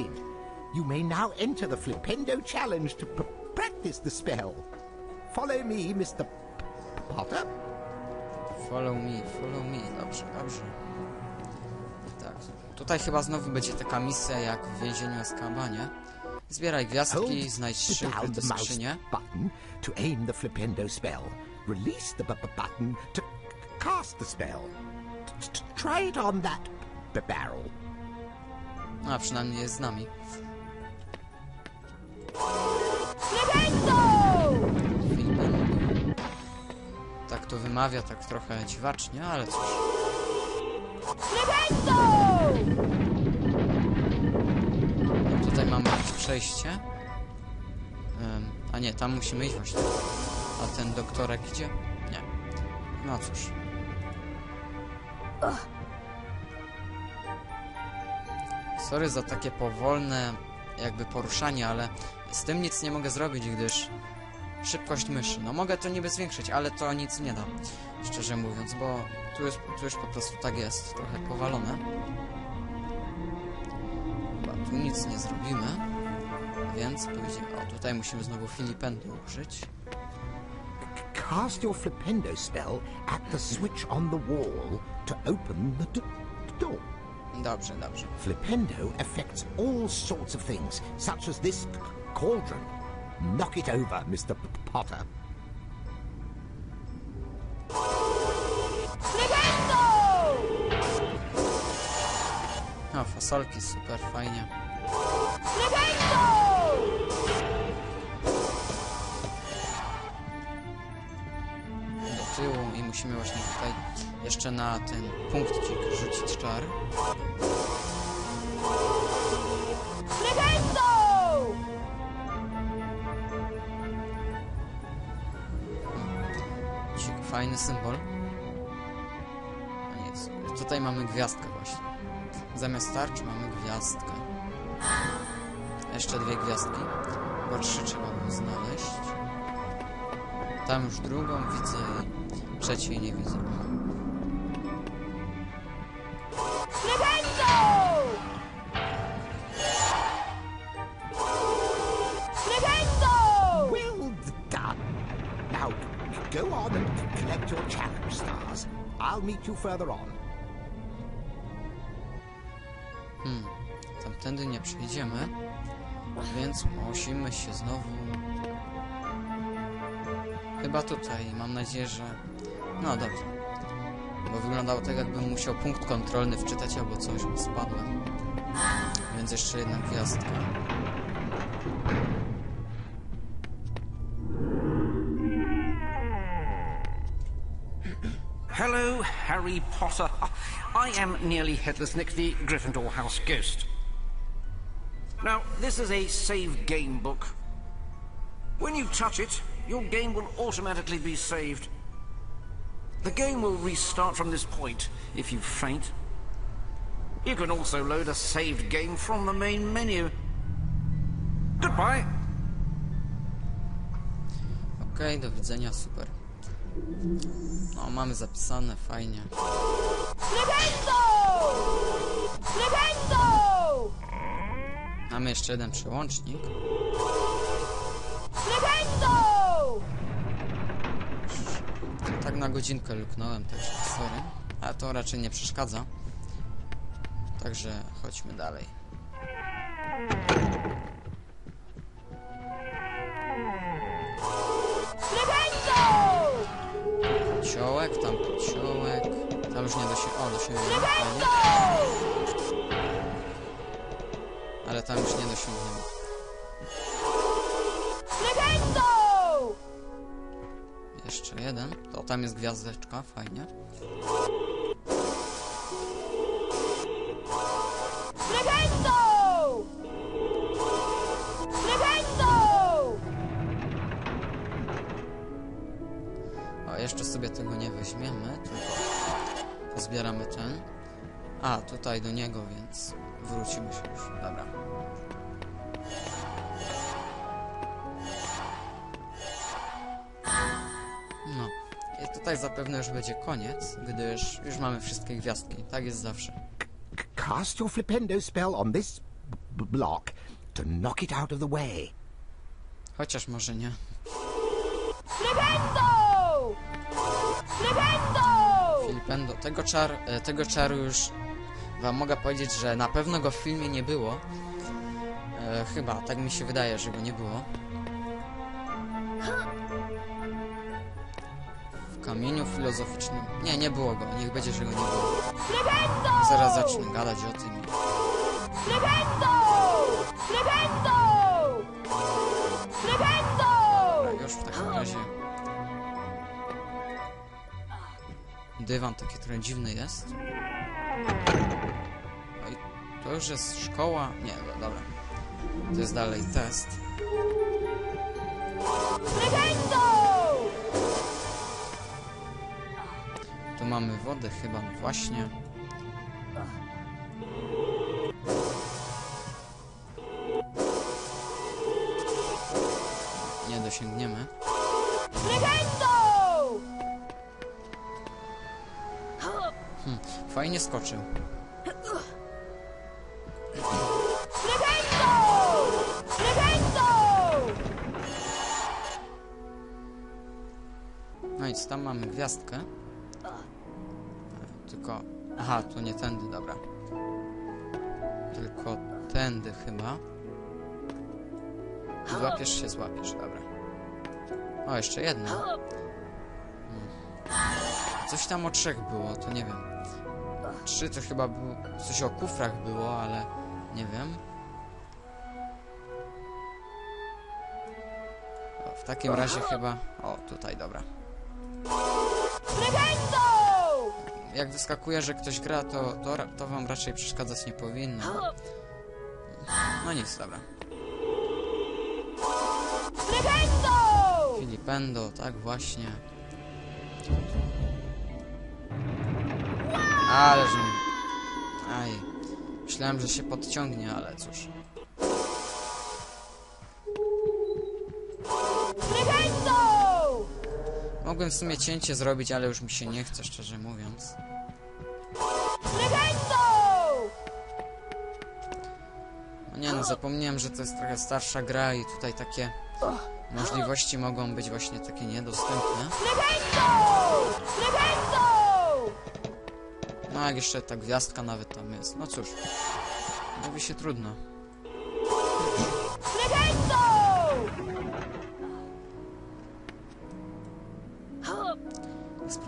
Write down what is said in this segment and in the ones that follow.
accepted. You may now enter the Flipendo Challenge to practice the spell. Follow me, Mr. P- Potter. Follow me, follow me. Dobrze, dobrze. Tak. Tutaj chyba znowu będzie taka misja jak w więzieniu Azkabanie. Zbieraj gwiazdki, znajdź trzy ukryte skrzynie. button to aim the Flipendo spell. Release the button to cast the spell. T- t- try it on that barrel. A przynajmniej jest z nami. Tak to wymawia, tak trochę dziwacznie, ale cóż. No, tutaj mamy jakieś przejście. A nie, tam musimy iść właśnie. A ten doktorek idzie? Nie. No cóż. Sorry za takie powolne jakby poruszanie, ale z tym nic nie mogę zrobić, gdyż szybkość myszy. No mogę to niby zwiększyć, ale to nic nie da. Szczerze mówiąc, bo tu już, tu już po prostu tak jest, trochę powalone. Chyba tu nic nie zrobimy. Więc pójdziemy. O, tutaj musimy znowu Filipendu użyć. Cast your Flipendo spell at the switch on the wall to open the door. Dobrze, dobrze. Flipendo affects all sorts of things, such as this cauldron. Knock it over, Mr. P- Potter. O, fasolki, super, fajnie. Do tyłu i musimy właśnie tutaj jeszcze na ten punkcik rzucić czar. Fajny symbol. A. Tutaj mamy gwiazdkę właśnie. Zamiast tarczy mamy gwiazdkę. Jeszcze dwie gwiazdki. Bo trzy trzeba było znaleźć. Tam już drugą widzę i trzeciej nie widzę. Well done. Now, go on and collect your challenge stars. I'll meet you further on. Tamtędy nie przejdziemy. Więc musimy się znowu... Chyba tutaj. Mam nadzieję, że... No dobrze. Bo wyglądało tak, jakbym musiał punkt kontrolny wczytać albo coś, bo spadłem. Więc jeszcze jedna gwiazdka. Hello, Harry Potter. I am nearly Headless Nick, the Gryffindor House ghost. Now, this is a save game book. When you touch it, your game will automatically be saved. The game will restart from this point if you faint. You can also load a saved game from the main menu. Goodbye. Okej, do widzenia, super. No, mamy zapisane, fajnie. Mamy jeszcze jeden przełącznik. Tak na godzinkę luknąłem też, sorry. Ale to raczej nie przeszkadza. Także chodźmy dalej. Ciołek, tam ciołek. Tam już nie do siebie. O, do siebie. Ale tam już nie dosięgniemy. Jeszcze jeden. To tam jest gwiazdeczka, fajnie. O, jeszcze sobie tego nie weźmiemy, tylko pozbieramy ten. A, tutaj do niego, więc wrócimy się już. Dobra. Tutaj zapewne już będzie koniec, gdyż już mamy wszystkie gwiazdki. Tak jest zawsze. Cast your Flipendo spell on this block to knock it out of the way. Chociaż może nie. Flipendo! Flipendo! Filipendo, tego, czar, e, tego czaru już wam mogę powiedzieć, że na pewno go w filmie nie było. E, chyba, tak mi się wydaje, że go nie było. Kamieniu filozoficznym. Nie, nie było go. Niech będzie, że go nie było. Zaraz zacznę gadać o tym. Flipendo! Flipendo! Flipendo! Dobra, już w takim razie. Dywan taki trochę dziwny jest. Oj, to już jest szkoła. Nie, no dobra. To jest dalej test. Tu mamy wodę chyba, właśnie. Nie dosięgniemy. Flipendo! Fajnie skoczył. No nic, tam mamy gwiazdkę. Aha, tu nie tędy, dobra. Tylko tędy chyba. Złapiesz się, złapiesz, dobra. O, jeszcze jedno. Hmm. Coś tam o trzech było, to nie wiem. Trzy to chyba było... Coś o kufrach było, ale... Nie wiem. O, w takim razie chyba... O, tutaj, dobra. Jak wyskakuje, że ktoś gra, to, to, to wam raczej przeszkadzać nie powinno. No nic, dobra. Flipendo! Filipendo, tak właśnie. Ale że... Aj. Myślałem, że się podciągnie, ale cóż. Mogłem w sumie cięcie zrobić, ale już mi się nie chce, szczerze mówiąc. No nie no, zapomniałem, że to jest trochę starsza gra i tutaj takie możliwości mogą być właśnie takie niedostępne. No jak jeszcze ta gwiazdka nawet tam jest. No cóż, mówi się trudno.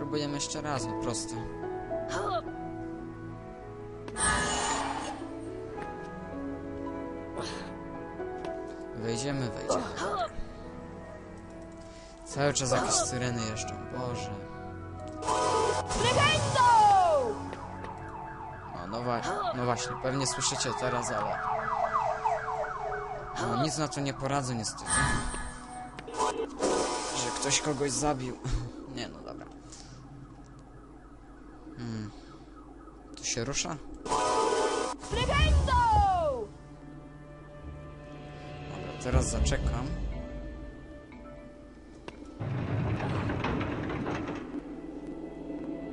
Spróbujemy jeszcze raz, po prostu. Wejdziemy, wejdziemy. Cały czas jakieś syreny jeżdżą, Boże. No, no, wa no właśnie, pewnie słyszycie teraz, ale... No, nic na to nie poradzę niestety. Że ktoś kogoś zabił. Nie no, dobra. Hmm. To się rusza? Dobra, teraz zaczekam.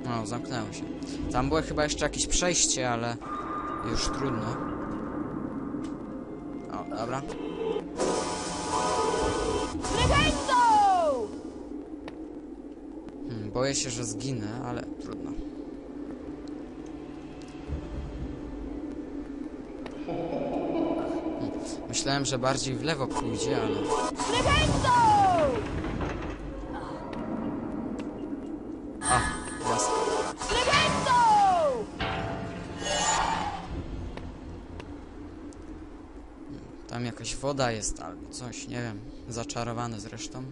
No, zamknęło się. Tam było chyba jeszcze jakieś przejście, ale już trudno. O, dobra. Hmm, boję się, że zginę, ale trudno. Hmm, myślałem, że bardziej w lewo pójdzie, ale... Flipendo! A, jasne. Flipendo! Tam jakaś woda jest albo coś, nie wiem. Zaczarowane zresztą.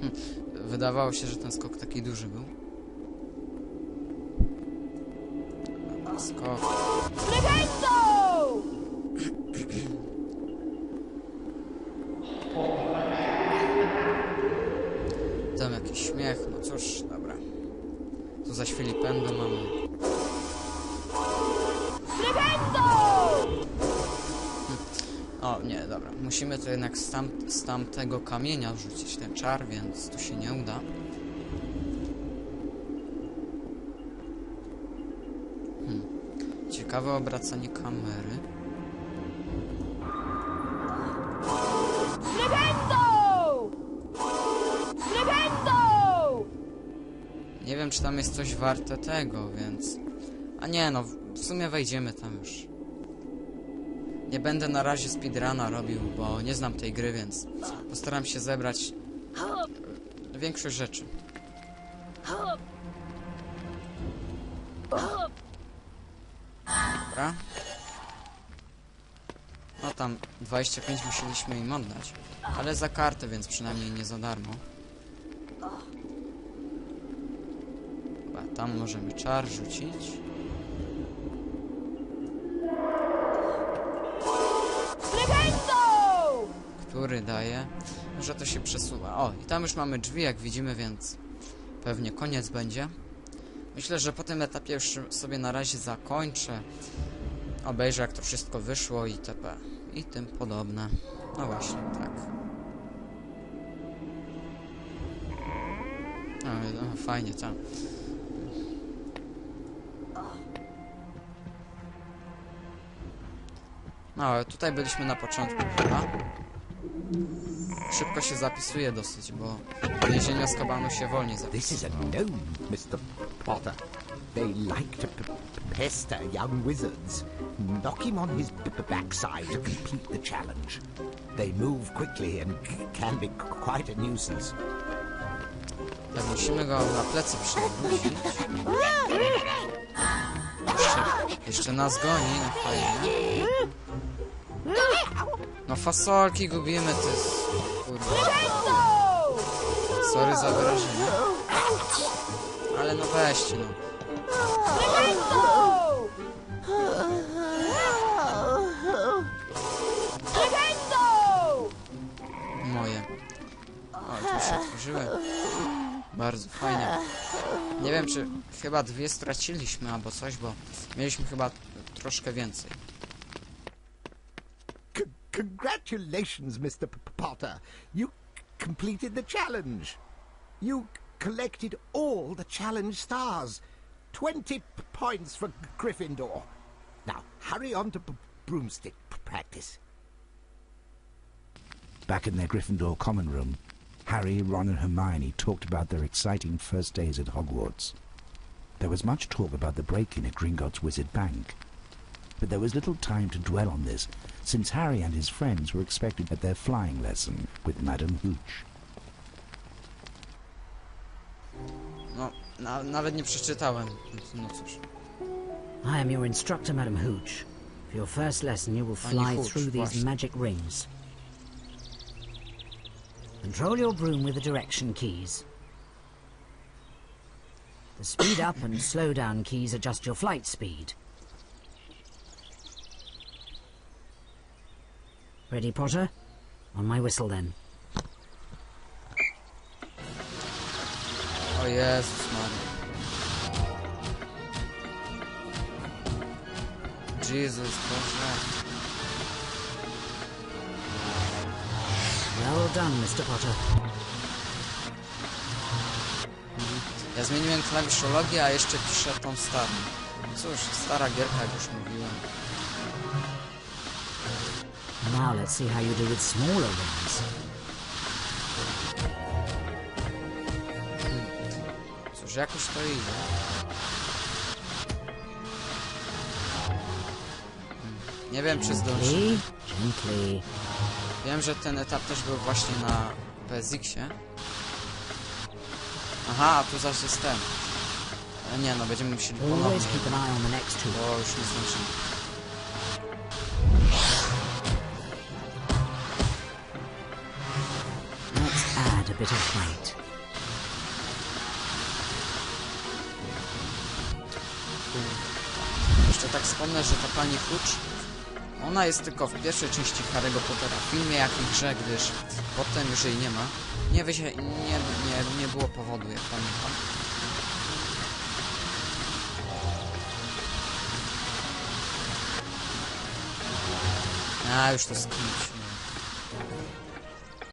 Hm, wydawało się, że ten skok taki duży był. Skok. Flipendo! Tam jakiś śmiech, no cóż, dobra. Tu zaś Filipendo mamy. Flipendo! O, nie, dobra. Musimy to jednak z, tam, z tamtego kamienia rzucić ten czar, więc tu się nie uda. Hmm. Ciekawe Ciekawe obracanie kamery. Wiem, czy tam jest coś warte tego, więc... A nie, no, w sumie wejdziemy tam już. Nie będę na razie speedruna robił, bo nie znam tej gry, więc postaram się zebrać większość rzeczy. Dobra. No tam 25 musieliśmy im oddać, ale za kartę, więc przynajmniej nie za darmo. Tam możemy czar rzucić. Który daje, że to się przesuwa. O, i tam już mamy drzwi, jak widzimy, więc pewnie koniec będzie. Myślę, że po tym etapie już sobie na razie zakończę. Obejrzę, jak to wszystko wyszło itp. I tym podobne. No właśnie, tak. No, no, fajnie, tam. No, tutaj byliśmy na początku chyba. Szybko się zapisuje dosyć, bo więzienia z kabanu się wolniej This zapisuje. is a gnome, Mr. Potter. They like to p- p- pester young wizards. Knock him on his b- b- backside to complete the challenge. They move quickly and c- can be quite a nuisance. Tak, musimy go na plecy przewrócić. Jeszcze, jeszcze nas goni, no fajnie. No fasolki gubimy, to jest... Flipendo! sorry za wyrażenie. Ale no weźcie, no. Moje. O, tu się otworzyły. Bardzo fajnie. Nie wiem, czy chyba dwie straciliśmy albo coś, bo mieliśmy chyba troszkę więcej. Congratulations, Mr. Potter. You completed the challenge. You collected all the challenge stars. 20 points for Gryffindor. Now, hurry on to broomstick practice. Back in their Gryffindor common room, Harry, Ron, and Hermione talked about their exciting first days at Hogwarts. There was much talk about the break-in at Gringotts Wizard Bank. But there was little time to dwell on this, since Harry and his friends were expected at their flying lesson with Madame Hooch. No, na, nawet nie przeczytałem. No cóż. I am your instructor, Madam Hooch. For your first lesson, you will fly Hooch, through these właśnie. magic rings. Control your broom with the direction keys. The speed up and slow down keys adjust your flight speed. Ready, Potter? On my whistle, then. O Jezus Maria. Jezus, Boże. Well done, Mr. Potter. Ja zmieniłem klawiszologię, a jeszcze piszę tą starą. Cóż, stara gierka, jak już mówiłem. Now let's see how you do with smaller rings. Cóż, jakoś to idzie. Hmm, Nie wiem, czy gently. Wiem, że ten etap też był właśnie na PSX-ie. Aha, a tu zaś jest ten. Ale nie, no będziemy musieli ponownie, bo już nie zdążymy. Let's add a bit of height. Jeszcze tak wspomnę, że ta pani Hooch, ona jest tylko w pierwszej części Harry'ego Pottera, w filmie jak i grze, gdyż potem już jej nie ma. Nie, wysie, nie, nie, nie było powodu, jak pamiętam. A, już to skryć.